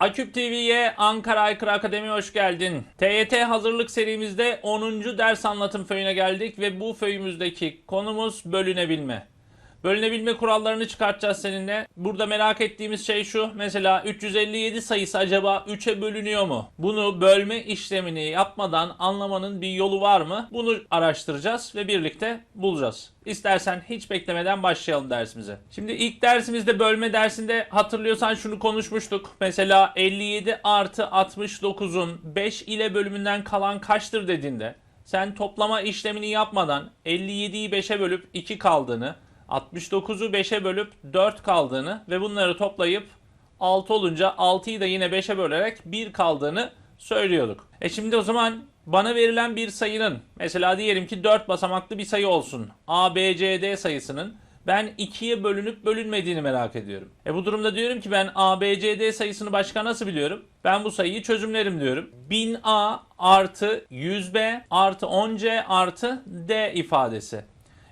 Aküp TV'ye Ankara Aykırı Akademi hoş geldin. TYT hazırlık serimizde 10. ders anlatım föyüne geldik ve bu föyümüzdeki konumuz bölünebilme. Bölünebilme kurallarını çıkartacağız seninle. Burada merak ettiğimiz şey şu. Mesela 357 sayısı acaba 3'e bölünüyor mu? Bunu bölme işlemini yapmadan anlamanın bir yolu var mı? Bunu araştıracağız ve birlikte bulacağız. İstersen hiç beklemeden başlayalım dersimize. Şimdi ilk dersimizde bölme dersinde hatırlıyorsan şunu konuşmuştuk. Mesela 57 artı 69'un 5 ile bölümünden kalan kaçtır dediğinde sen toplama işlemini yapmadan 57'yi 5'e bölüp 2 kaldığını 69'u 5'e bölüp 4 kaldığını ve bunları toplayıp 6 olunca 6'yı da yine 5'e bölerek 1 kaldığını söylüyorduk. E şimdi o zaman bana verilen bir sayının mesela diyelim ki 4 basamaklı bir sayı olsun. A, B, C, D sayısının ben 2'ye bölünüp bölünmediğini merak ediyorum. E bu durumda diyorum ki ben A, B, C, D sayısını başka nasıl biliyorum? Ben bu sayıyı çözümlerim diyorum. 1000A artı 100B artı 10C artı D ifadesi.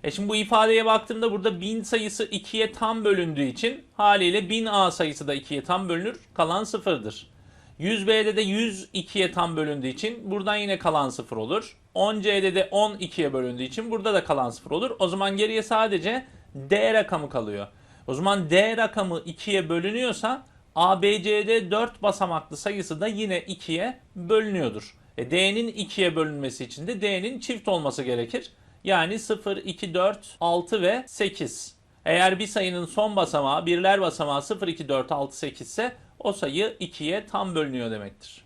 E şimdi bu ifadeye baktığımda burada 1000 sayısı 2'ye tam bölündüğü için haliyle 1000A sayısı da 2'ye tam bölünür. Kalan sıfırdır. 100B'de de 100 2'ye tam bölündüğü için buradan yine kalan sıfır olur. 10C'de de 10 2'ye bölündüğü için burada da kalan sıfır olur. O zaman geriye sadece D rakamı kalıyor. O zaman D rakamı 2'ye bölünüyorsa ABCD 4 basamaklı sayısı da yine 2'ye bölünüyordur. E D'nin 2'ye bölünmesi için de D'nin çift olması gerekir. Yani 0, 2, 4, 6 ve 8. Eğer bir sayının son basamağı birler basamağı 0, 2, 4, 6, 8 ise o sayı 2'ye tam bölünüyor demektir.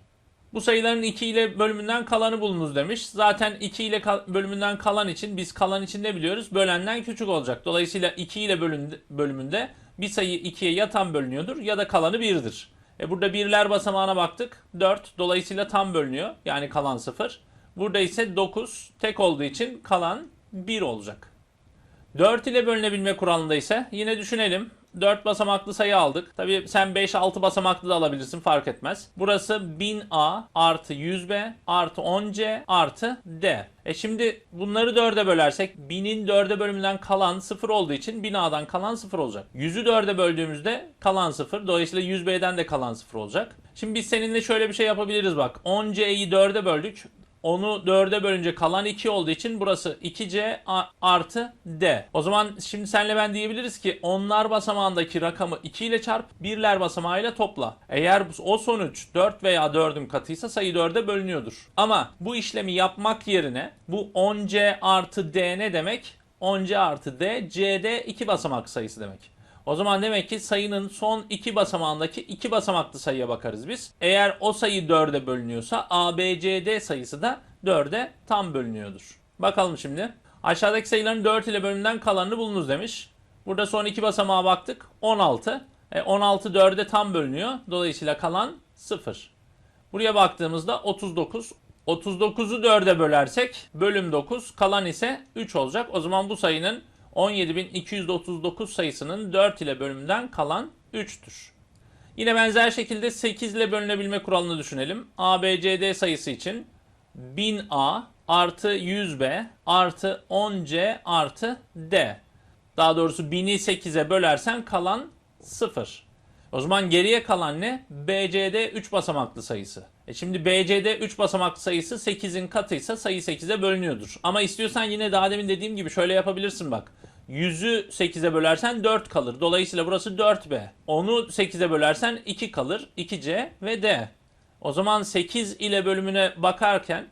Bu sayıların 2 ile bölümünden kalanı bulunuz demiş. Zaten 2 ile kal- bölümünden kalan için biz kalan için ne biliyoruz? Bölenden küçük olacak. Dolayısıyla 2 ile bölümünde bir sayı 2'ye ya tam bölünüyordur ya da kalanı 1'dir. E burada birler basamağına baktık. 4 dolayısıyla tam bölünüyor. Yani kalan 0. Burada ise 9 tek olduğu için kalan 1 olacak. 4 ile bölünebilme kuralında ise yine düşünelim. 4 basamaklı sayı aldık. Tabii sen 5-6 basamaklı da alabilirsin fark etmez. Burası 1000A artı 100B artı 10C artı D. E şimdi bunları 4'e bölersek 1000'in 4'e bölümünden kalan 0 olduğu için 1000A'dan kalan 0 olacak. 100'ü 4'e böldüğümüzde kalan 0. Dolayısıyla 100B'den de kalan 0 olacak. Şimdi biz seninle şöyle bir şey yapabiliriz bak. 10C'yi 4'e böldük. Onu 4'e bölünce kalan 2 olduğu için burası 2C a- artı D. O zaman şimdi senle ben diyebiliriz ki onlar basamağındaki rakamı 2 ile çarp, birler basamağıyla topla. Eğer o sonuç 4 veya 4'ün katıysa sayı 4'e bölünüyordur. Ama bu işlemi yapmak yerine bu 10C artı D ne demek? 10C artı D, C'de 2 basamak sayısı demek. O zaman demek ki sayının son iki basamağındaki iki basamaklı sayıya bakarız biz. Eğer o sayı 4'e bölünüyorsa ABCD sayısı da 4'e tam bölünüyordur. Bakalım şimdi. Aşağıdaki sayıların 4 ile bölümünden kalanını bulunuz demiş. Burada son iki basamağa baktık. 16. E, 16 4'e tam bölünüyor. Dolayısıyla kalan 0. Buraya baktığımızda 39. 39'u 4'e bölersek bölüm 9 kalan ise 3 olacak. O zaman bu sayının 17.239 sayısının 4 ile bölümünden kalan 3'tür. Yine benzer şekilde 8 ile bölünebilme kuralını düşünelim. ABCD sayısı için 1000A artı 100B artı 10C artı D. Daha doğrusu 1000'i 8'e bölersen kalan 0. O zaman geriye kalan ne? BCD 3 basamaklı sayısı. E şimdi BCD 3 basamaklı sayısı 8'in katıysa sayı 8'e bölünüyordur. Ama istiyorsan yine daha demin dediğim gibi şöyle yapabilirsin bak. 100'ü 8'e bölersen 4 kalır. Dolayısıyla burası 4B. Onu 8'e bölersen 2 kalır. 2C ve D. O zaman 8 ile bölümüne bakarken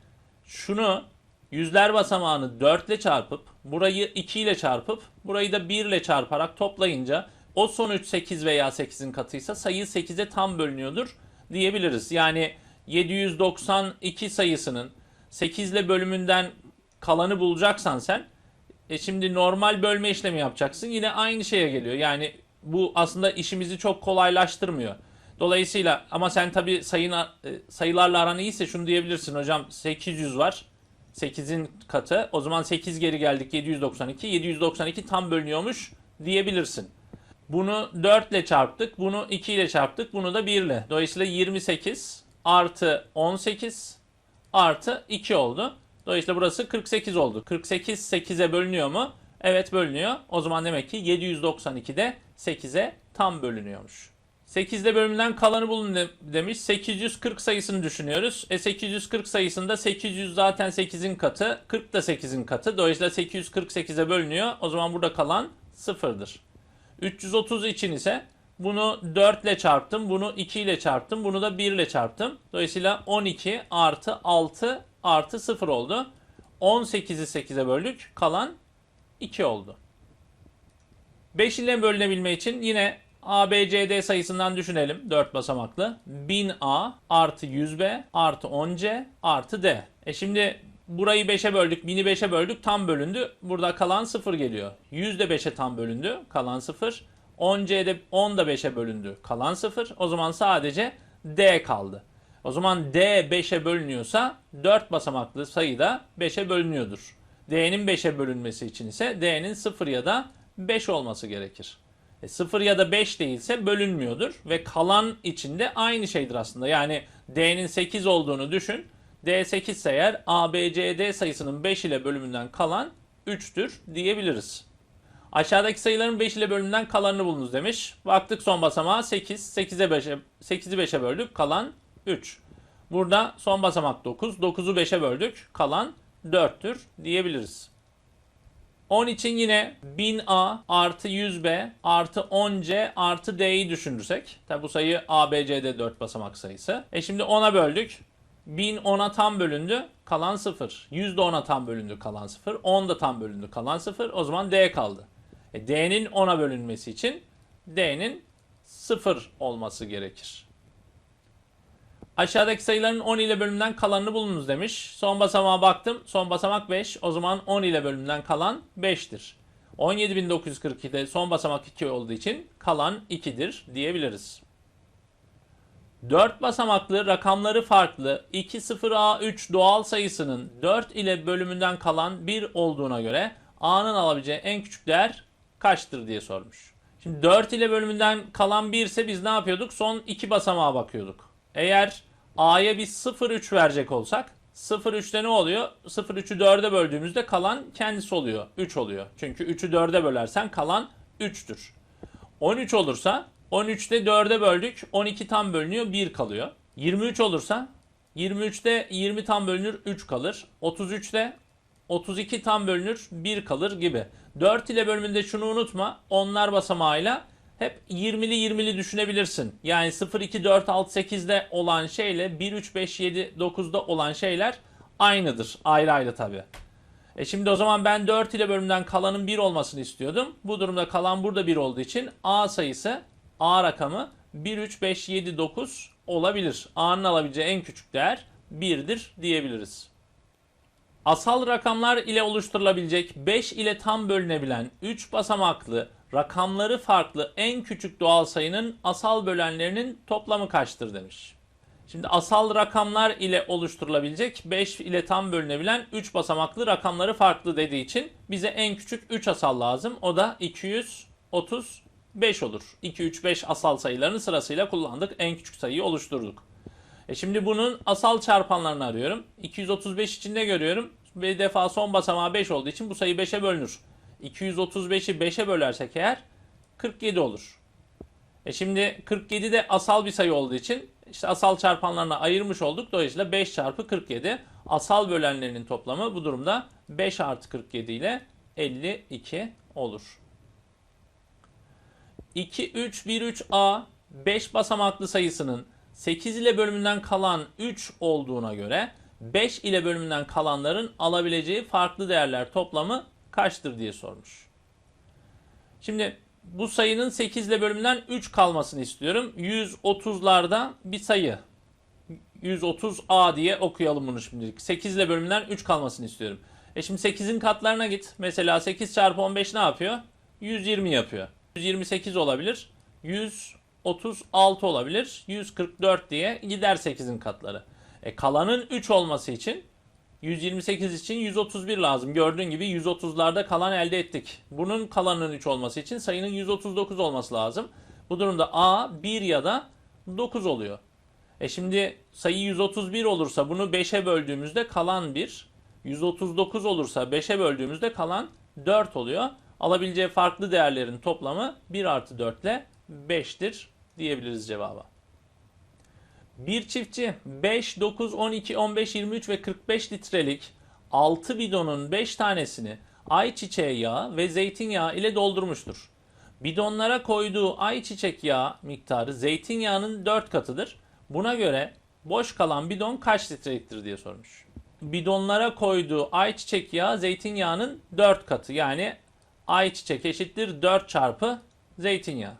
şunu yüzler basamağını 4 ile çarpıp burayı 2 ile çarpıp burayı da 1 ile çarparak toplayınca o sonuç 8 veya 8'in katıysa sayı 8'e tam bölünüyordur diyebiliriz. Yani 792 sayısının 8 ile bölümünden kalanı bulacaksan sen e şimdi normal bölme işlemi yapacaksın. Yine aynı şeye geliyor. Yani bu aslında işimizi çok kolaylaştırmıyor. Dolayısıyla ama sen tabi sayına, e, sayılarla aran iyiyse şunu diyebilirsin hocam 800 var. 8'in katı. O zaman 8 geri geldik 792. 792 tam bölünüyormuş diyebilirsin. Bunu 4 ile çarptık. Bunu 2 ile çarptık. Bunu da 1 ile. Dolayısıyla 28 artı 18 artı 2 oldu. Dolayısıyla burası 48 oldu. 48 8'e bölünüyor mu? Evet bölünüyor. O zaman demek ki 792 de 8'e tam bölünüyormuş. 8 ile bölümünden kalanı bulun de- demiş. 840 sayısını düşünüyoruz. E 840 sayısında 800 zaten 8'in katı. 40 da 8'in katı. Dolayısıyla 848'e bölünüyor. O zaman burada kalan sıfırdır. 330 için ise bunu 4 ile çarptım. Bunu 2 ile çarptım. Bunu da 1 ile çarptım. Dolayısıyla 12 artı 6 artı 0 oldu. 18'i 8'e böldük. Kalan 2 oldu. 5 ile bölünebilme için yine A, B, C, D sayısından düşünelim. 4 basamaklı. 1000A artı 100B artı 10C artı D. E şimdi burayı 5'e böldük. 1000'i 5'e böldük. Tam bölündü. Burada kalan 0 geliyor. 100 de 5'e tam bölündü. Kalan 0. 10C de 10 da 5'e bölündü. Kalan 0. O zaman sadece D kaldı. O zaman D 5'e bölünüyorsa 4 basamaklı sayı da 5'e bölünüyordur. D'nin 5'e bölünmesi için ise D'nin 0 ya da 5 olması gerekir. E, 0 ya da 5 değilse bölünmüyordur ve kalan içinde aynı şeydir aslında. Yani D'nin 8 olduğunu düşün. D 8 ise eğer A, B, C, D sayısının 5 ile bölümünden kalan 3'tür diyebiliriz. Aşağıdaki sayıların 5 ile bölümünden kalanını bulunuz demiş. Baktık son basamağa 8. 8'e 5'e 8'i 5'e böldük. Kalan 3. Burada son basamak 9. 9'u 5'e böldük. Kalan 4'tür diyebiliriz. 10 için yine 1000A artı 100B artı 10C artı D'yi düşünürsek. Tabi bu sayı A, B, C'de 4 basamak sayısı. E şimdi 10'a böldük. 1000 10'a tam bölündü. Kalan 0. 100 de 10'a tam bölündü. Kalan 0. 10 da tam bölündü. Kalan 0. O zaman D kaldı. E D'nin 10'a bölünmesi için D'nin 0 olması gerekir. Aşağıdaki sayıların 10 ile bölümünden kalanını bulunuz demiş. Son basamağa baktım. Son basamak 5. O zaman 10 ile bölümünden kalan 5'tir. 17.942'de son basamak 2 olduğu için kalan 2'dir diyebiliriz. 4 basamaklı rakamları farklı 20A3 doğal sayısının 4 ile bölümünden kalan 1 olduğuna göre A'nın alabileceği en küçük değer kaçtır diye sormuş. Şimdi 4 ile bölümünden kalan 1 ise biz ne yapıyorduk? Son 2 basamağa bakıyorduk. Eğer A'ya biz 0,3 verecek olsak 0,3'te ne oluyor? 0,3'ü 4'e böldüğümüzde kalan kendisi oluyor. 3 oluyor. Çünkü 3'ü 4'e bölersen kalan 3'tür. 13 olursa 13'te 4'e böldük. 12 tam bölünüyor 1 kalıyor. 23 olursa 23'te 20 tam bölünür 3 kalır. 33'te 32 tam bölünür 1 kalır gibi. 4 ile bölümünde şunu unutma. Onlar basamağıyla hep 20'li 20'li düşünebilirsin. Yani 0, 2, 4, 6, 8'de olan şeyle 1, 3, 5, 7, 9'da olan şeyler aynıdır. Ayrı ayrı tabi. E şimdi o zaman ben 4 ile bölümden kalanın 1 olmasını istiyordum. Bu durumda kalan burada 1 olduğu için A sayısı, A rakamı 1, 3, 5, 7, 9 olabilir. A'nın alabileceği en küçük değer 1'dir diyebiliriz. Asal rakamlar ile oluşturulabilecek 5 ile tam bölünebilen 3 basamaklı rakamları farklı en küçük doğal sayının asal bölenlerinin toplamı kaçtır demiş. Şimdi asal rakamlar ile oluşturulabilecek 5 ile tam bölünebilen 3 basamaklı rakamları farklı dediği için bize en küçük 3 asal lazım. O da 235 olur. 2, 3, 5 asal sayılarını sırasıyla kullandık. En küçük sayıyı oluşturduk. E şimdi bunun asal çarpanlarını arıyorum. 235 için ne görüyorum? Bir defa son basamağı 5 olduğu için bu sayı 5'e bölünür. 235'i 5'e bölersek eğer 47 olur. E şimdi 47 de asal bir sayı olduğu için işte asal çarpanlarına ayırmış olduk. Dolayısıyla 5 çarpı 47 asal bölenlerinin toplamı bu durumda 5 artı 47 ile 52 olur. 2, 3, 1, 3A 5 basamaklı sayısının 8 ile bölümünden kalan 3 olduğuna göre 5 ile bölümünden kalanların alabileceği farklı değerler toplamı kaçtır diye sormuş. Şimdi bu sayının 8 ile bölümünden 3 kalmasını istiyorum. 130'larda bir sayı. 130A diye okuyalım bunu şimdilik. 8 ile bölümünden 3 kalmasını istiyorum. E şimdi 8'in katlarına git. Mesela 8 çarpı 15 ne yapıyor? 120 yapıyor. 128 olabilir. 136 olabilir. 144 diye gider 8'in katları. E kalanın 3 olması için 128 için 131 lazım. Gördüğün gibi 130'larda kalan elde ettik. Bunun kalanının 3 olması için sayının 139 olması lazım. Bu durumda A 1 ya da 9 oluyor. E şimdi sayı 131 olursa bunu 5'e böldüğümüzde kalan 1. 139 olursa 5'e böldüğümüzde kalan 4 oluyor. Alabileceği farklı değerlerin toplamı 1 artı 4 ile 5'tir diyebiliriz cevaba. Bir çiftçi 5, 9, 12, 15, 23 ve 45 litrelik 6 bidonun 5 tanesini ayçiçeği yağı ve zeytinyağı ile doldurmuştur. Bidonlara koyduğu ayçiçek yağı miktarı zeytinyağının 4 katıdır. Buna göre boş kalan bidon kaç litreliktir diye sormuş. Bidonlara koyduğu ayçiçek yağı zeytinyağının 4 katı. Yani ayçiçek eşittir 4 çarpı zeytinyağı.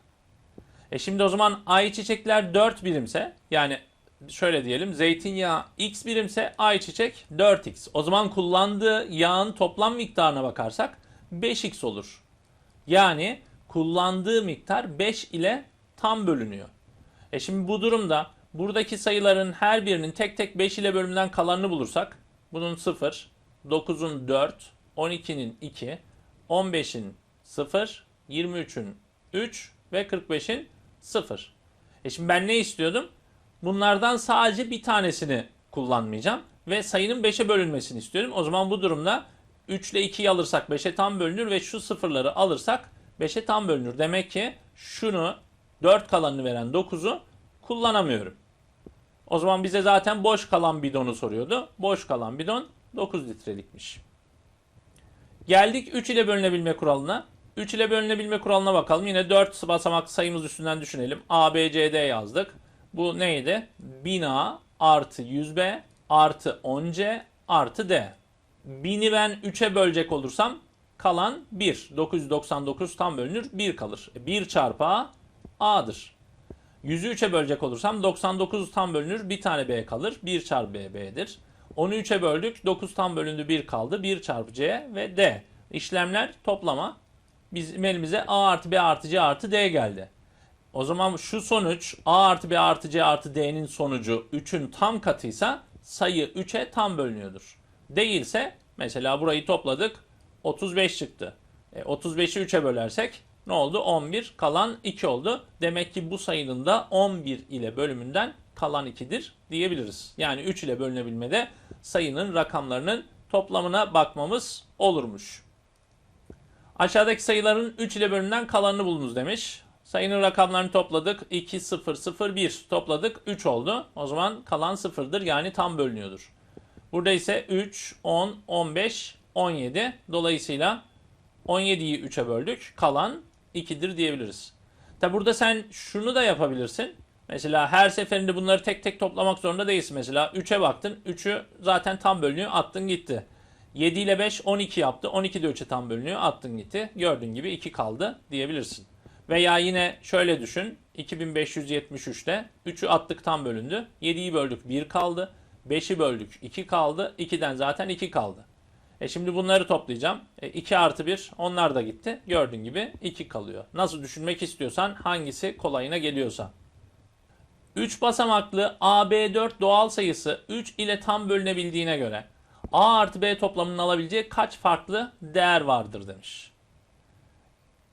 E şimdi o zaman ayçiçekler 4 birimse yani şöyle diyelim zeytinyağı x birimse ayçiçek 4x. O zaman kullandığı yağın toplam miktarına bakarsak 5x olur. Yani kullandığı miktar 5 ile tam bölünüyor. E şimdi bu durumda buradaki sayıların her birinin tek tek 5 ile bölümden kalanını bulursak bunun 0, 9'un 4, 12'nin 2, 15'in 0, 23'ün 3 ve 45'in 0. E şimdi ben ne istiyordum? Bunlardan sadece bir tanesini kullanmayacağım ve sayının 5'e bölünmesini istiyorum. O zaman bu durumda 3 ile 2'yi alırsak 5'e tam bölünür ve şu sıfırları alırsak 5'e tam bölünür. Demek ki şunu 4 kalanını veren 9'u kullanamıyorum. O zaman bize zaten boş kalan bidonu soruyordu. Boş kalan bidon 9 litrelikmiş. Geldik 3 ile bölünebilme kuralına. 3 ile bölünebilme kuralına bakalım. Yine 4 basamak sayımız üstünden düşünelim. A, B, C, D yazdık. Bu neydi? 1000A artı 100B artı 10C artı D. 1000'i ben 3'e bölecek olursam kalan 1. 999 tam bölünür 1 kalır. 1 çarpı A A'dır. 100'ü 3'e bölecek olursam 99 tam bölünür bir tane B kalır. 1 çarpı B B'dir. 10'u 3'e böldük 9 tam bölündü 1 kaldı. 1 çarpı C ve D. İşlemler toplama. Bizim elimize A artı B artı C artı D geldi. O zaman şu sonuç A artı B artı C artı D'nin sonucu 3'ün tam katıysa sayı 3'e tam bölünüyordur. Değilse mesela burayı topladık 35 çıktı. E, 35'i 3'e bölersek ne oldu? 11 kalan 2 oldu. Demek ki bu sayının da 11 ile bölümünden kalan 2'dir diyebiliriz. Yani 3 ile bölünebilmede sayının rakamlarının toplamına bakmamız olurmuş. Aşağıdaki sayıların 3 ile bölümünden kalanını bulunuz demiş. Sayının rakamlarını topladık. 2, 0, 0, 1 topladık. 3 oldu. O zaman kalan 0'dır yani tam bölünüyordur. Burada ise 3, 10, 15, 17. Dolayısıyla 17'yi 3'e böldük. Kalan 2'dir diyebiliriz. Tabi burada sen şunu da yapabilirsin. Mesela her seferinde bunları tek tek toplamak zorunda değilsin. Mesela 3'e baktın. 3'ü zaten tam bölünüyor. Attın gitti. 7 ile 5 12 yaptı. 12 de 3'e tam bölünüyor. Attın gitti. Gördüğün gibi 2 kaldı diyebilirsin. Veya yine şöyle düşün. 2573'te 3'ü attık tam bölündü. 7'yi böldük 1 kaldı. 5'i böldük 2 kaldı. 2'den zaten 2 kaldı. E şimdi bunları toplayacağım. E 2 artı 1 onlar da gitti. Gördüğün gibi 2 kalıyor. Nasıl düşünmek istiyorsan hangisi kolayına geliyorsa. 3 basamaklı AB4 doğal sayısı 3 ile tam bölünebildiğine göre A artı B toplamının alabileceği kaç farklı değer vardır demiş.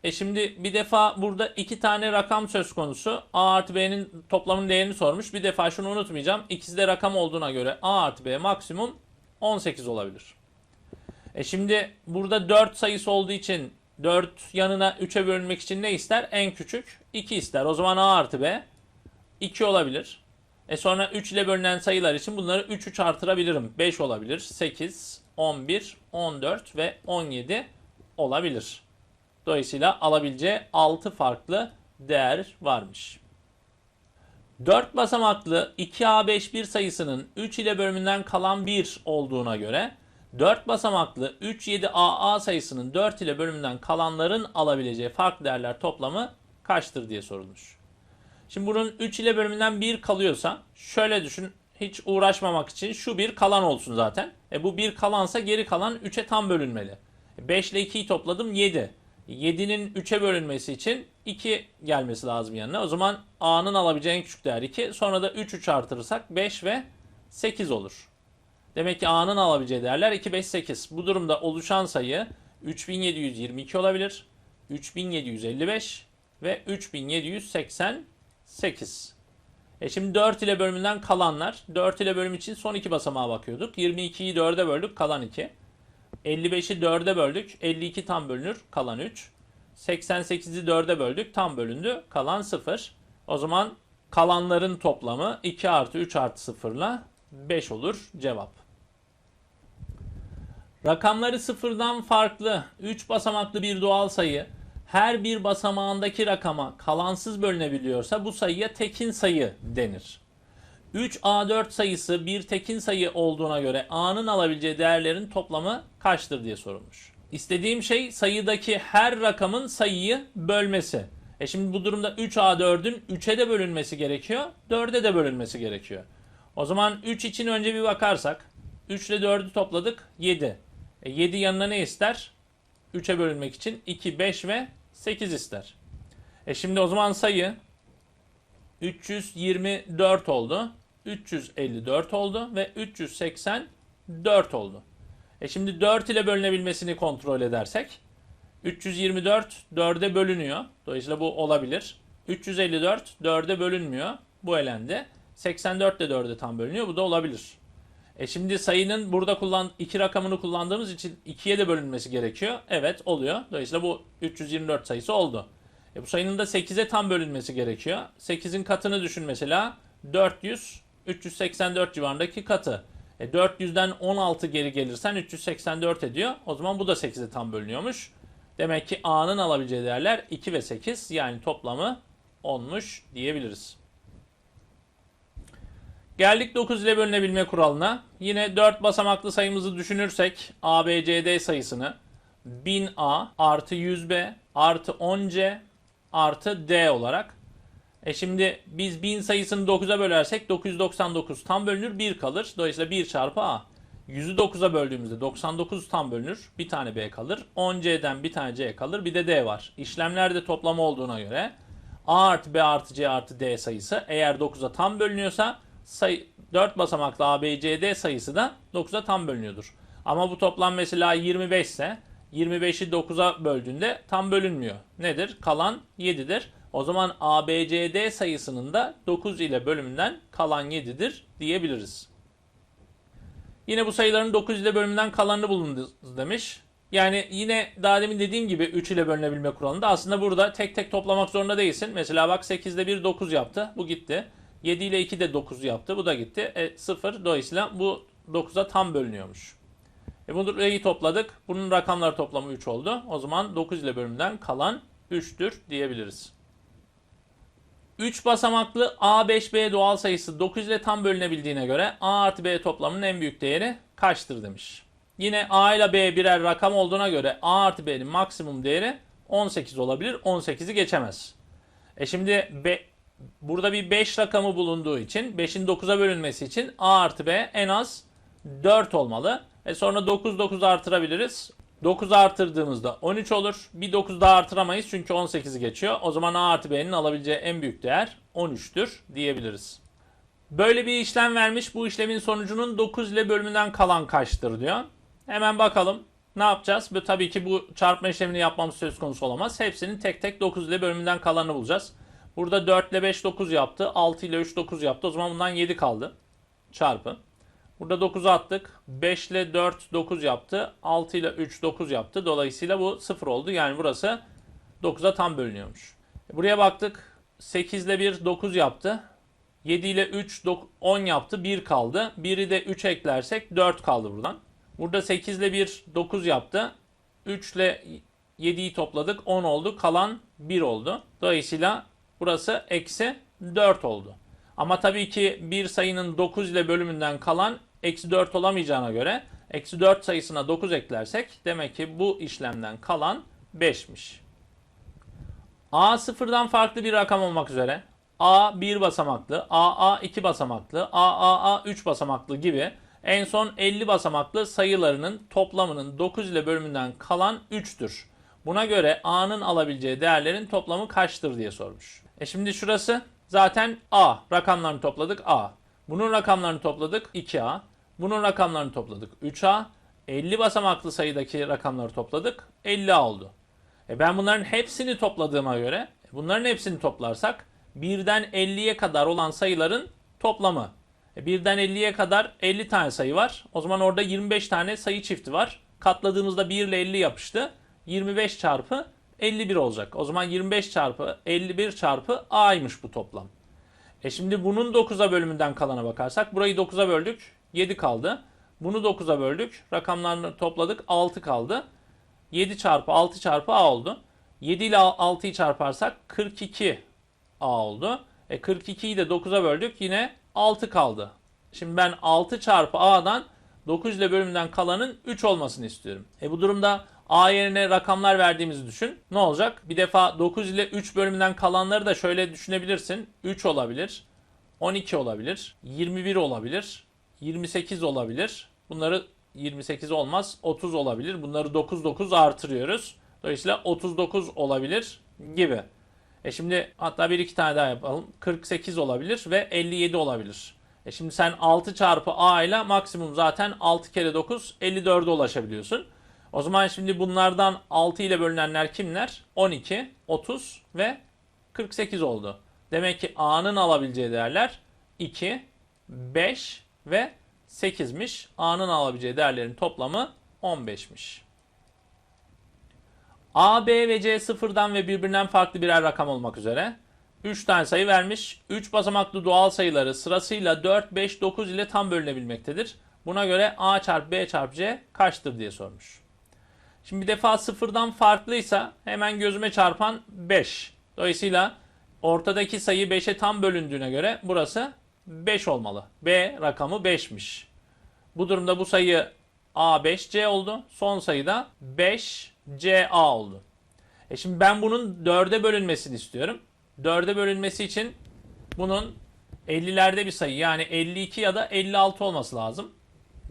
E şimdi bir defa burada iki tane rakam söz konusu. A artı B'nin toplamının değerini sormuş. Bir defa şunu unutmayacağım. İkisi de rakam olduğuna göre A artı B maksimum 18 olabilir. E şimdi burada 4 sayısı olduğu için 4 yanına 3'e bölünmek için ne ister? En küçük 2 ister. O zaman A artı B 2 olabilir. E sonra 3 ile bölünen sayılar için bunları 3 3 artırabilirim. 5 olabilir, 8, 11, 14 ve 17 olabilir. Dolayısıyla alabileceği 6 farklı değer varmış. 4 basamaklı 2A51 sayısının 3 ile bölümünden kalan 1 olduğuna göre 4 basamaklı 37AA sayısının 4 ile bölümünden kalanların alabileceği farklı değerler toplamı kaçtır diye sorulmuş. Şimdi bunun 3 ile bölümünden 1 kalıyorsa şöyle düşün hiç uğraşmamak için şu bir kalan olsun zaten. E bu bir kalansa geri kalan 3'e tam bölünmeli. 5 ile 2'yi topladım 7. 7'nin 3'e bölünmesi için 2 gelmesi lazım yanına. O zaman A'nın alabileceği en küçük değer 2. Sonra da 3 3 artırırsak 5 ve 8 olur. Demek ki A'nın alabileceği değerler 2, 5, 8. Bu durumda oluşan sayı 3722 olabilir. 3755 ve 3788. E şimdi 4 ile bölümünden kalanlar. 4 ile bölüm için son iki basamağa bakıyorduk. 22'yi 4'e böldük kalan 2. 55'i 4'e böldük. 52 tam bölünür. Kalan 3. 88'i 4'e böldük. Tam bölündü. Kalan 0. O zaman kalanların toplamı 2 artı 3 artı 0 ile 5 olur cevap. Rakamları sıfırdan farklı 3 basamaklı bir doğal sayı her bir basamağındaki rakama kalansız bölünebiliyorsa bu sayıya tekin sayı denir. 3A4 sayısı bir tekin sayı olduğuna göre A'nın alabileceği değerlerin toplamı kaçtır diye sorulmuş. İstediğim şey sayıdaki her rakamın sayıyı bölmesi. E şimdi bu durumda 3A4'ün 3'e de bölünmesi gerekiyor, 4'e de bölünmesi gerekiyor. O zaman 3 için önce bir bakarsak 3 ile 4'ü topladık 7. E 7 yanına ne ister? 3'e bölünmek için 2, 5 ve 8 ister. E şimdi o zaman sayı 324 oldu. 354 oldu ve 384 oldu. E şimdi 4 ile bölünebilmesini kontrol edersek 324 4'e bölünüyor. Dolayısıyla bu olabilir. 354 4'e bölünmüyor. Bu elendi. 84 de 4'e tam bölünüyor. Bu da olabilir. E şimdi sayının burada kullan iki rakamını kullandığımız için 2'ye de bölünmesi gerekiyor. Evet oluyor. Dolayısıyla bu 324 sayısı oldu. E bu sayının da 8'e tam bölünmesi gerekiyor. 8'in katını düşün mesela. 400, 384 civarındaki katı. E 400'den 16 geri gelirsen 384 ediyor. O zaman bu da 8'e tam bölünüyormuş. Demek ki A'nın alabileceği değerler 2 ve 8 yani toplamı 10'muş diyebiliriz. Geldik 9 ile bölünebilme kuralına. Yine 4 basamaklı sayımızı düşünürsek ABCD sayısını 1000A artı 100B artı 10C artı D olarak. E şimdi biz 1000 sayısını 9'a bölersek 999 tam bölünür 1 kalır. Dolayısıyla 1 çarpı A. 100'ü 9'a böldüğümüzde 99 tam bölünür. Bir tane B kalır. 10C'den bir tane C kalır. Bir de D var. İşlemlerde toplama olduğuna göre A artı B artı C artı D sayısı eğer 9'a tam bölünüyorsa sayı 4 basamaklı A, B, C, D sayısı da 9'a tam bölünüyordur. Ama bu toplam mesela 25 ise 25'i 9'a böldüğünde tam bölünmüyor. Nedir? Kalan 7'dir. O zaman A, B, C, D sayısının da 9 ile bölümünden kalan 7'dir diyebiliriz. Yine bu sayıların 9 ile bölümünden kalanını bulunuz demiş. Yani yine daha demin dediğim gibi 3 ile bölünebilme kuralında aslında burada tek tek toplamak zorunda değilsin. Mesela bak 8 ile 1 9 yaptı. Bu gitti. 7 ile 2 de 9 yaptı. Bu da gitti. E, 0 dolayısıyla bu 9'a tam bölünüyormuş. E burayı topladık. Bunun rakamları toplamı 3 oldu. O zaman 9 ile bölümden kalan 3'tür diyebiliriz. 3 basamaklı A5B doğal sayısı 9 ile tam bölünebildiğine göre A artı B toplamının en büyük değeri kaçtır demiş. Yine A ile B birer rakam olduğuna göre A artı B'nin maksimum değeri 18 olabilir. 18'i geçemez. E şimdi B, burada bir 5 rakamı bulunduğu için 5'in 9'a bölünmesi için A artı B en az 4 olmalı. E sonra 9 9 artırabiliriz. 9 artırdığımızda 13 olur. Bir 9 daha artıramayız çünkü 18'i geçiyor. O zaman A artı B'nin alabileceği en büyük değer 13'tür diyebiliriz. Böyle bir işlem vermiş. Bu işlemin sonucunun 9 ile bölümünden kalan kaçtır diyor. Hemen bakalım. Ne yapacağız? Tabii ki bu çarpma işlemini yapmamız söz konusu olamaz. Hepsinin tek tek 9 ile bölümünden kalanını bulacağız. Burada 4 ile 5 9 yaptı. 6 ile 3 9 yaptı. O zaman bundan 7 kaldı. Çarpı. Burada 9'u attık. 5 ile 4 9 yaptı. 6 ile 3 9 yaptı. Dolayısıyla bu 0 oldu. Yani burası 9'a tam bölünüyormuş. Buraya baktık. 8 ile 1 9 yaptı. 7 ile 3 10 yaptı. 1 kaldı. 1'i de 3 eklersek 4 kaldı buradan. Burada 8 ile 1 9 yaptı. 3 ile 7'yi topladık. 10 oldu. Kalan 1 oldu. Dolayısıyla burası eksi 4 oldu. Ama tabii ki bir sayının 9 ile bölümünden kalan eksi 4 olamayacağına göre eksi 4 sayısına 9 eklersek demek ki bu işlemden kalan 5'miş. A sıfırdan farklı bir rakam olmak üzere A 1 basamaklı, AA 2 basamaklı, AAA 3 basamaklı gibi en son 50 basamaklı sayılarının toplamının 9 ile bölümünden kalan 3'tür. Buna göre A'nın alabileceği değerlerin toplamı kaçtır diye sormuş. E şimdi şurası zaten A. Rakamlarını topladık A. Bunun rakamlarını topladık 2A. Bunun rakamlarını topladık 3A. 50 basamaklı sayıdaki rakamları topladık 50A oldu. E ben bunların hepsini topladığıma göre bunların hepsini toplarsak 1'den 50'ye kadar olan sayıların toplamı. E 1'den 50'ye kadar 50 tane sayı var. O zaman orada 25 tane sayı çifti var. Katladığımızda 1 ile 50 yapıştı. 25 çarpı 51 olacak. O zaman 25 çarpı 51 çarpı A'ymış bu toplam. E şimdi bunun 9'a bölümünden kalana bakarsak burayı 9'a böldük 7 kaldı. Bunu 9'a böldük rakamlarını topladık 6 kaldı. 7 çarpı 6 çarpı A oldu. 7 ile 6'yı çarparsak 42 A oldu. E 42'yi de 9'a böldük yine 6 kaldı. Şimdi ben 6 çarpı A'dan 9 ile bölümünden kalanın 3 olmasını istiyorum. E bu durumda A yerine rakamlar verdiğimizi düşün. Ne olacak? Bir defa 9 ile 3 bölümünden kalanları da şöyle düşünebilirsin. 3 olabilir, 12 olabilir, 21 olabilir, 28 olabilir. Bunları 28 olmaz, 30 olabilir. Bunları 9 9 artırıyoruz. Dolayısıyla 39 olabilir gibi. E şimdi hatta bir iki tane daha yapalım. 48 olabilir ve 57 olabilir. E şimdi sen 6 çarpı A ile maksimum zaten 6 kere 9 54'e ulaşabiliyorsun. O zaman şimdi bunlardan 6 ile bölünenler kimler? 12, 30 ve 48 oldu. Demek ki A'nın alabileceği değerler 2, 5 ve 8'miş. A'nın alabileceği değerlerin toplamı 15'miş. A, B ve C sıfırdan ve birbirinden farklı birer rakam olmak üzere 3 tane sayı vermiş. 3 basamaklı doğal sayıları sırasıyla 4, 5, 9 ile tam bölünebilmektedir. Buna göre A çarpı B çarpı C kaçtır diye sormuş. Şimdi bir defa sıfırdan farklıysa hemen gözüme çarpan 5. Dolayısıyla ortadaki sayı 5'e tam bölündüğüne göre burası 5 olmalı. B rakamı 5'miş. Bu durumda bu sayı A5C oldu. Son sayı da 5CA oldu. E şimdi ben bunun 4'e bölünmesini istiyorum. 4'e bölünmesi için bunun 50'lerde bir sayı yani 52 ya da 56 olması lazım.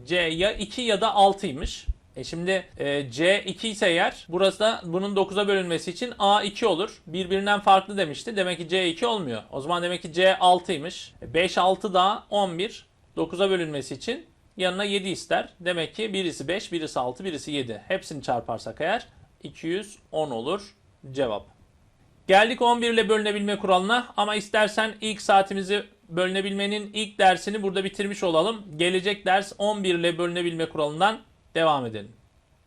C ya 2 ya da 6'ymış. E şimdi e, C 2 ise eğer burası da bunun 9'a bölünmesi için A 2 olur. Birbirinden farklı demişti. Demek ki C 2 olmuyor. O zaman demek ki C 6'ymış. 5 6 daha 11. 9'a bölünmesi için yanına 7 ister. Demek ki birisi 5, birisi 6, birisi 7. Hepsini çarparsak eğer 210 olur cevap. Geldik 11 ile bölünebilme kuralına ama istersen ilk saatimizi bölünebilmenin ilk dersini burada bitirmiş olalım. Gelecek ders 11 ile bölünebilme kuralından devam edelim.